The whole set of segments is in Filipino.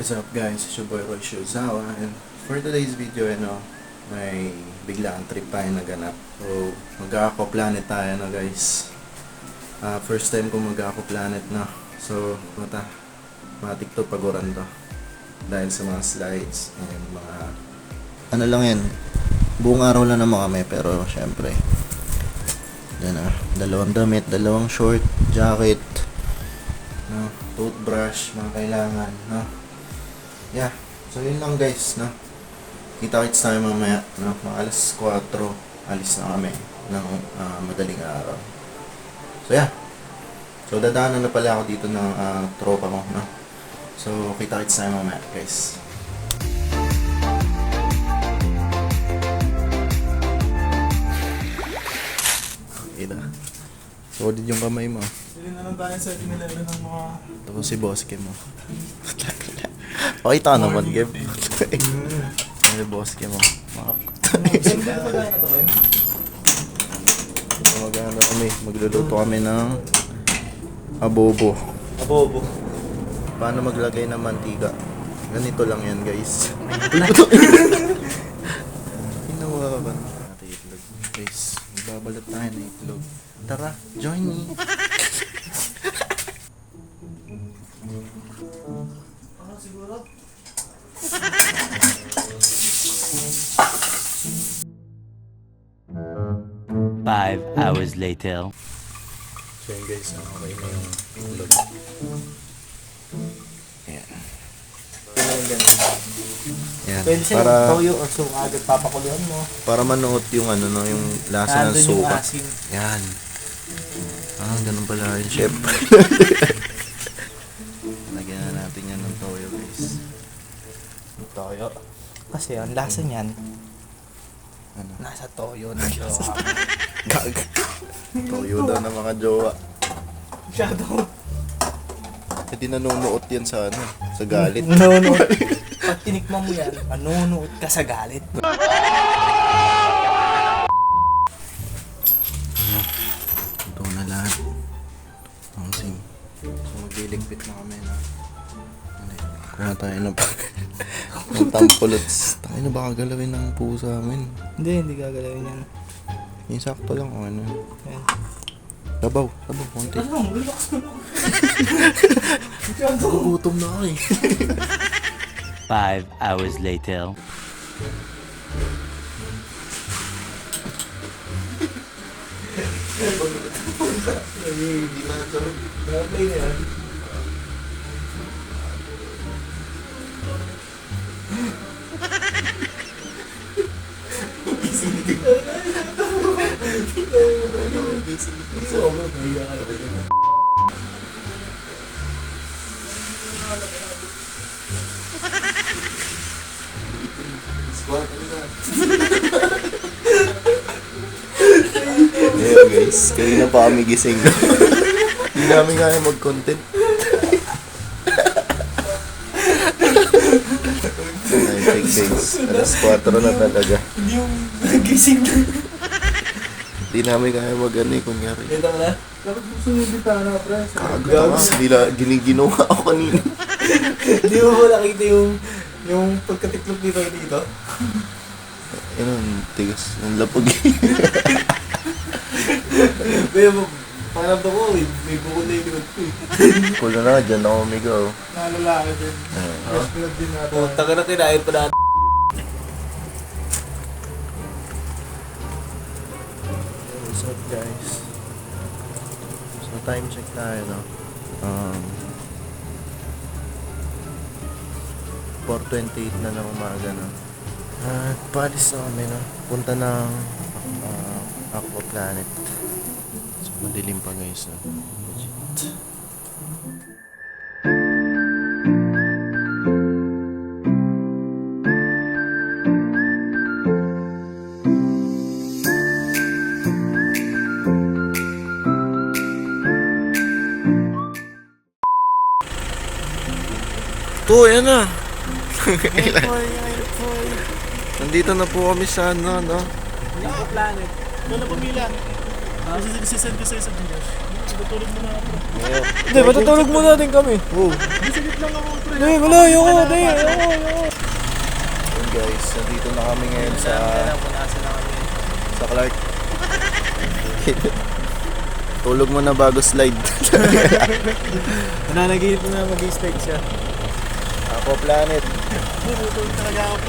What is up guys? It's your boy Roy Shuzawa and for today's video ano, may biglaan trip tayo naganap. So, mag-Ako Planet tayo na guys. Ah, first time ko mag-Ako Planet na. So, mata, matik to paguran to. Dahil sa mga slides and mga... Ano lang yan, buong araw lang naman kami pero syempre yan ah, dalawang damit, dalawang short, jacket, no, toothbrush, mga kailangan, no. Yeah, so yun lang guys, no. Kita-kits tayo mamaya, no, mga alas 4, alis na kami ng ah, madaling araw. So yeah, so dadaanan na pala ako dito ng ah, tropa ko, no. So kita-kits tayo mamaya guys. Ina. Solid yung kamay mo. Bili na lang tayo sa 7-Eleven ng mga... Tapos si boss Kim mo. Pakita naman, Kim. Ano boss Kim mo? Ba to, Ken? Magano kami, magluluto kami ng abobo. Abobo. Paano maglagay ng mantika? Ganito lang yan, guys. Ginawa ka. Itlog. Guys, magbabalot tayo ng itlog. Tara, join me. Five hours later. So yun guys, okay na yung itlog. Ayan. Ayan. Pwede siya Para, para... toyo or so agad papakuluan mo. para manuot yung ano, no, yung lasa ng Nandun yung suka. asin. Yan. Ah, ganun pala yun, chef. Lagyan na natin yan ng toyo, guys. Toyo. Kasi ang lasa niyan, Ano? nasa toyo na siya. Gag. toyo daw na mga jowa. Masyado. Eh, di nanunuot yan sa ano, sa galit. Manunuot. Pag tinikman mo yan, manunuot ka sa galit. Ito na lahat. Ang sim. So, magliligpit na kami na. Kuha tayo ng pag... ng tampulots. Tayo na baka galawin ng pusa amin. Hindi, hindi gagalawin yan. Yung sakto lang kung ano. Ayan. Labaw, labaw, konti. Ano? Relax na ako eh. Five hours later. Play na Yeah guys, kanina pa kami gising. Hindi namin kaya mag-content. Ay, guys. Alas 4 na talaga. Hindi yung nagising na. Hindi namin kaya mag ano eh, kunyari. Dito ka na? Dapat gusto nyo yung bitana, pre. Kagad ka nila, giniginawa ako kanina. Hindi mo ba nakita yung yung pagkatiklop dito dito? Yan ang tigas. Ang lapag eh. Kaya mo, parang ko, eh, may bukod na yung likod ko eh. Kulo na, dyan ako umigaw. Nalalaki din. Ah. Yes, blood din natin. Punta ka na kinain pa natin. What's up guys? So time check tayo no. Um 4.28 na ng umaga no. At paalis na kami no. Punta ng uh, Aqua Planet. So madilim pa guys no. Legit. To, yan na. Nandito na po kami sa ano, no? Ako planet. Na pumila. Kasi sisend ko sa'yo sa Gcash. Tutulog mo na ako. Hindi, matutulog muna din kami. Oh, Sige, lang ako, pre. Hindi, wala, hindi. Yun guys, nandito na kami ngayon sa sa Clark. Tulog mo na bago slide. Nananaginip na mag-i-start siya. Ako planet. Tutulog talaga ako.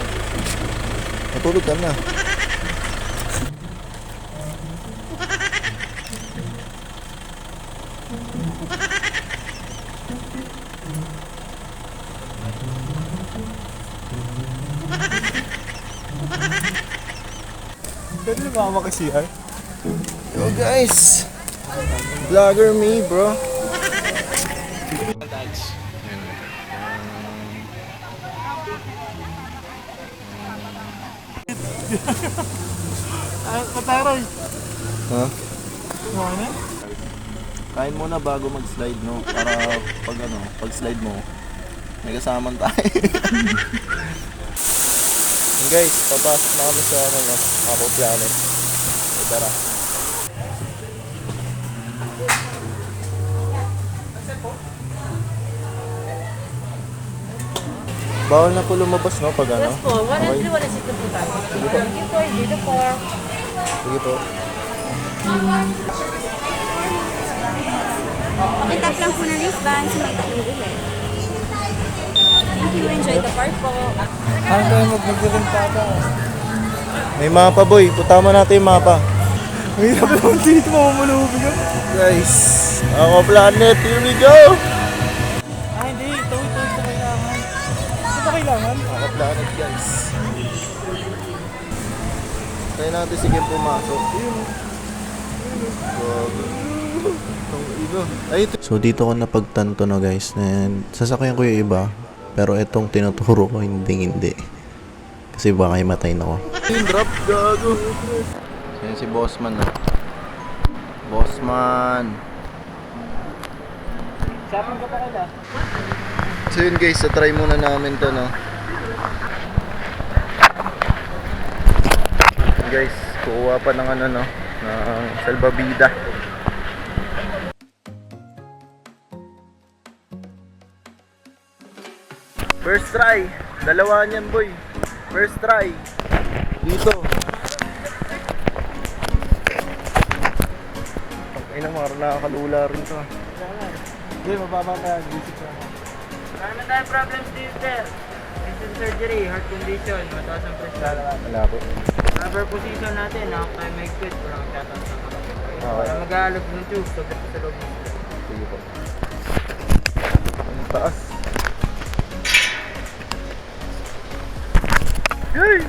Natulog ka na. Pwede na ba ako makisihan? Yo guys! Vlogger me bro. Mataray. Ha? Ano? Kain muna bago mag-slide no para pag ano, pag slide mo may kasaman tayo. Guys, papasok na kami sa ano, no, Ako Planet. So, tara. Bawal na po lumabas no pag ano. Yes po, 103, 106 po tayo. Thank you po, dito po. Sige po. Pakitap lang po ng wristband sa may tatlong ulit. Thank you, enjoy the park po. Ano tayo mag-magdirin pa ba? May mapa boy, putama natin yung mapa. Ang hirap naman dito, mamamulubig ako. Guys, Ako Planet, here we go! Tayo natin sige pumasok. Ay. So dito ko napagtanto na guys na sasakyan ko yung iba pero itong tinuturo ko hindi hindi. Kasi baka himatay na ako. Yung drop gago. Yan si Bossman na. Bossman. Pa kala. So yun guys, try muna namin to no. Guys, kukuha pa ng ano no, ng salbabida. First try. Dalawa niyan boy. First try. Dito. Ay nang mga nakakalula rin to. Hindi, mababa. Visit siya ako. Marami tayong problems dito, sir. Recent surgery, heart condition, mataas ang pressure. Wala po. Rubber position natin, nakak tayo may quit, walang tataas ang kalapit. Okay. Para mag-aalog ng tube, so sa loob ng Sige po. Ang taas. Yay!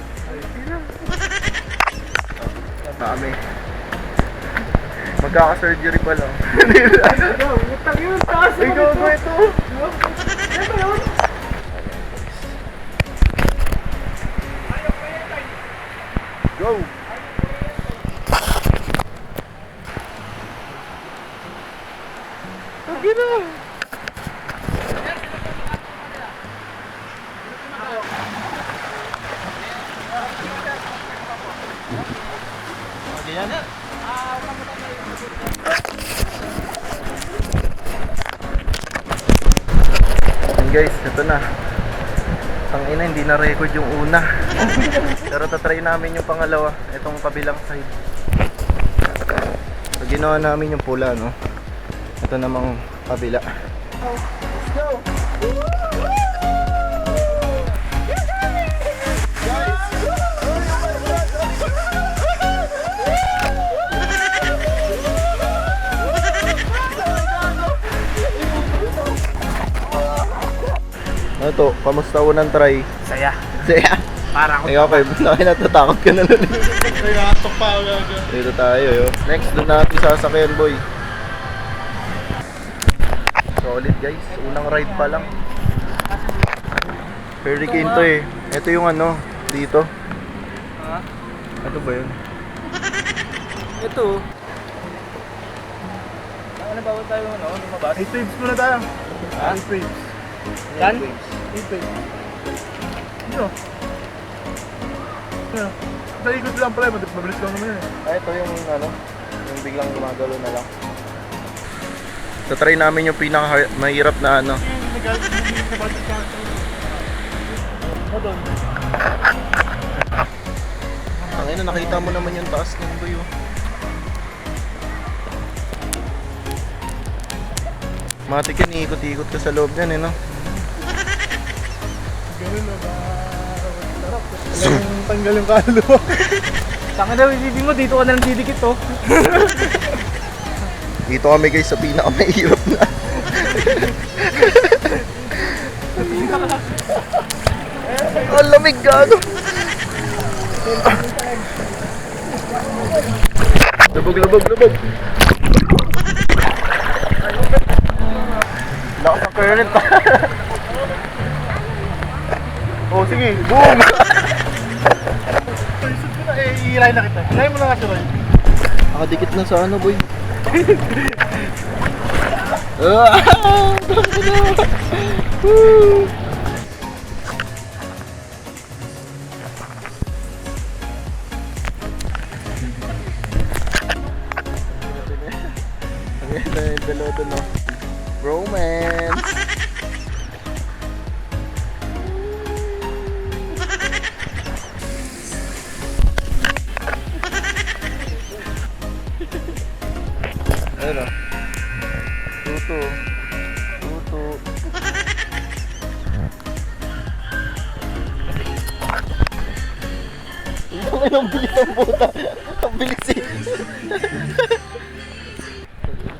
Dami. Magkaka-surgery pa lang. Utang yun, taas gago ito! Go! Yan guys, ito na. Ang ina, hindi na record yung una. Pero tatry namin yung pangalawa. Itong kabilang side. So, ginawa namin yung pula, no? Ito namang kabila. Let's go! Ano to? Kamusta unang try? Saya. Saya. Para Ikaw kayo, bakit natatakot ka na? Ay, nakatok pa ako. Dito tayo, yo. Next, doon natin sasakyan, boy. Solid, guys. Unang ride pa lang. Hurricane to eh. Ito yung ano, dito. Ha? Ano ba yun? Ito. Ano ba tayo ano? Lumabas? 8 waves muna tayo. Ha? 8 waves. Yan? 8 waves. Ano? Ano? Sa ikot lang pala, mabilis lang naman yun eh. Ah, ito yung ano, yung biglang gumagalo na lang. So try namin yung pinaka mahirap na ano, Ang ina, nakita mo naman yung taas ng buyo. Matik yun, iikot-ikot ka sa loob niyan eh, no? Yung tanggal yung kaluluwa. Tanga daw, isipin mo, dito ka na lang didikit oh. Dito kami guys sa pinakamahirap na. Ang lamig gago. Lubog, lubog, lubog. Lakas ng current pa. Oh, sige, boom! Eh, iilay na kita. Ilay mo na nga siya, Nakadikit na sa ano, boy. Ah! Woo! Ang ganda yung dalawa doon, no? Romance!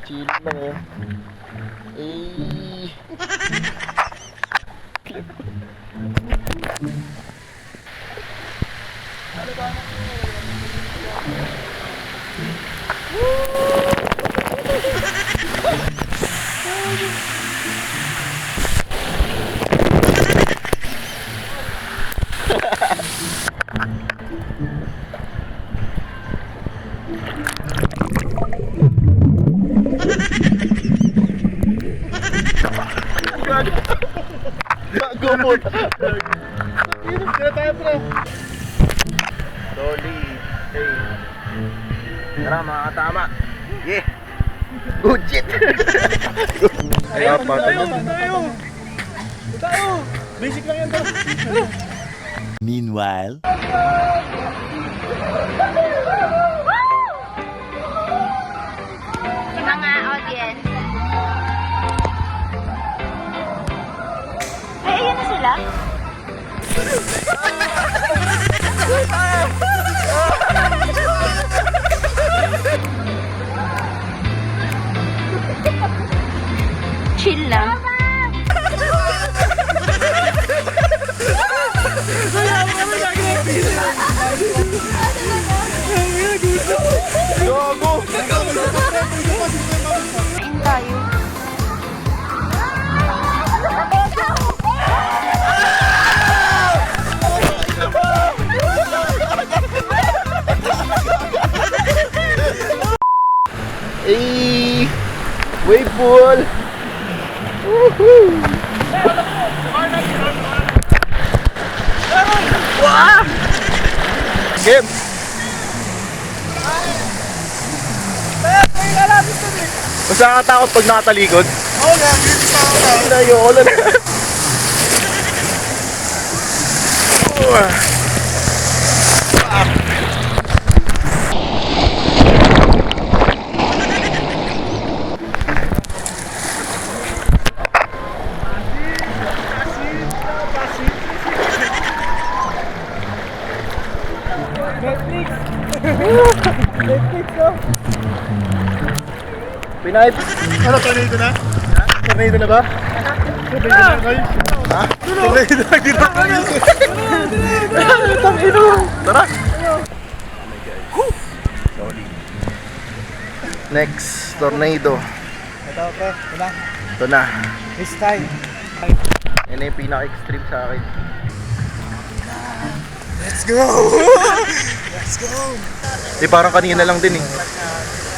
Chill lang eh. Eh. Gago mo. Kaya tayo pre. Dolly. Hey. Tara mga tama. Yeah. Good shit. Ay, apa Tayo, tayo! Tayo! Basic lang yan to. Meanwhile, Ay, Hey! Wave pool! Woohoo! Wow! Game! Mas nakakatakot pag nakatalikod. Oo nga, hindi na ayoko na. Pinahit. Ano, tornado na? Tornado na ba? Tornado na, guys. Ha? Tornado na, dito guys. Tara! Sorry. Next, tornado. Ito, pre. Ito na. Ito na. This time. Yan na yung pinaka-extreme sa akin. Let's go! Let's go! Di parang kanina lang din eh.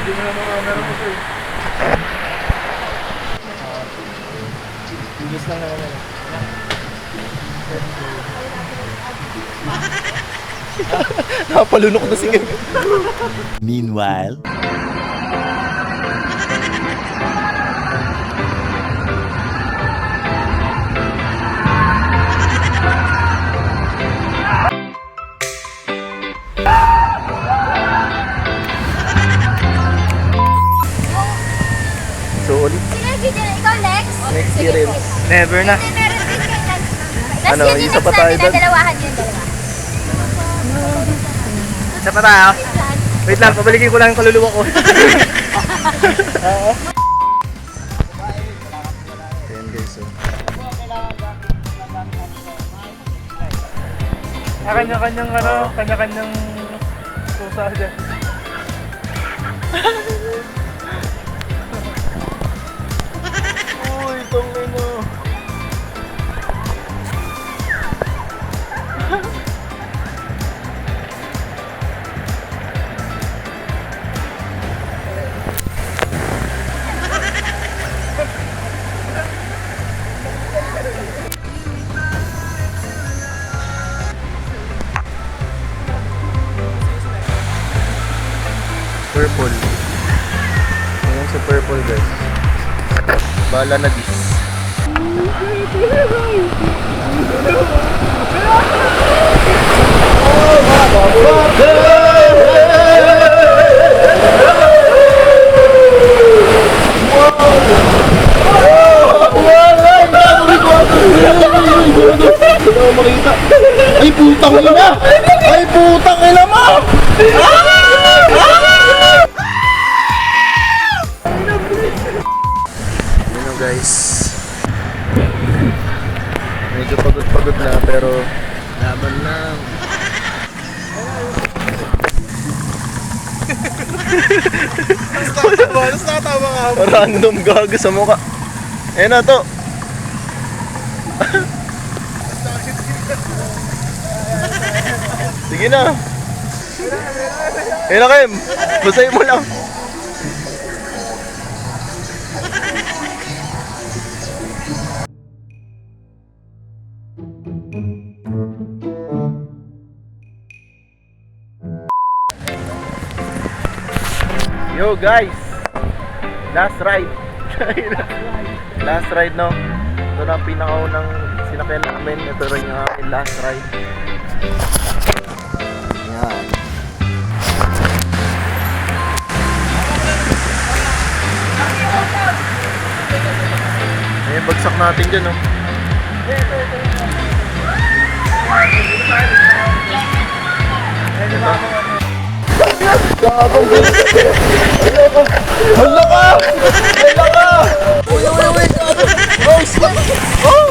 Lang naman yan. Nakapalunok na si. Meanwhile, Experience. Never na. Ano, yun isa pa tayo doon? dalawahan yung dalawa. Isa pa tayo. Wait lang, pabalikin ko lang yung kaluluwa ko. Ayan guys, so. Kanya-kanyang ano, kanya-kanyang pusa dyan. Tongay mo. Purple. Ayan sa purple guys. Bala na dis. Putang ina! Ay putang ina mo! Ano guys? Medyo pagod-pagod na pero laban lang. Balas nakatawa ka. Random gago sa mukha. Eh na to. Sige na. Eh na. Basahin mo lang. Yo guys. Last ride. last ride no. Ito na ang pinakaunang sinakyan namin. Ito rin yung aking last ride. Yan. Ayan, bagsak natin dyan, no? Hala ka! Hala ka! Uy, uy, uy! Oh, stop! Oh!